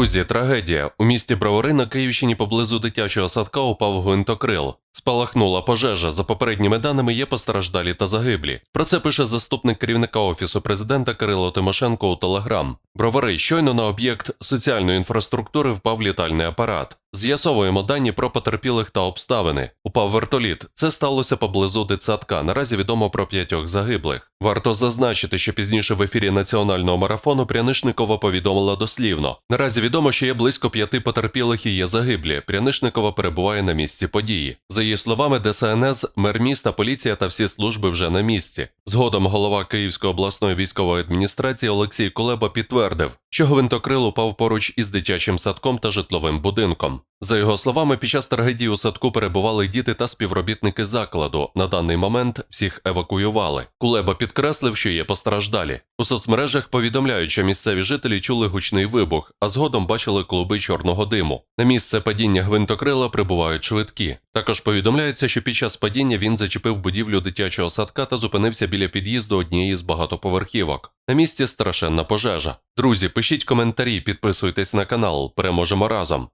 Друзі, трагедія. У місті Бровари на Київщині поблизу дитячого садка упав гвинтокрил. Спалахнула пожежа. За попередніми даними є постраждалі та загиблі. Про це пише заступник керівника офісу президента Кирило Тимошенко у Телеграм. Бровари щойно на об'єкт соціальної інфраструктури впав літальний апарат. З'ясовуємо дані про потерпілих та обставини. Упав вертоліт. Це сталося поблизу дитсадка. Наразі відомо про п'ятьох загиблих. Варто зазначити, що пізніше в ефірі національного марафону Прянишникова повідомила дослівно. Наразі відомо, що є близько п'яти потерпілих і є загиблі. Прянишникова перебуває на місці події. За її словами, ДСНС, мер міста, поліція та всі служби вже на місці. Згодом голова Київської обласної військової адміністрації Олексій Кулеба підтвердив, що гвинтокрил упав поруч із дитячим садком та житловим будинком. За його словами, під час трагедії у садку перебували діти та співробітники закладу. На даний момент всіх евакуювали. Кулеба підкреслив, що є постраждалі. У соцмережах повідомляють, що місцеві жителі чули гучний вибух, а згодом бачили клуби чорного диму. На місце падіння гвинтокрила прибувають швидкі. Також повідомляється, що під час падіння він зачепив будівлю дитячого садка та зупинився біля під'їзду однієї з багатоповерхівок. На місці страшенна пожежа. Друзі, пишіть коментарі, підписуйтесь на канал. Переможемо разом.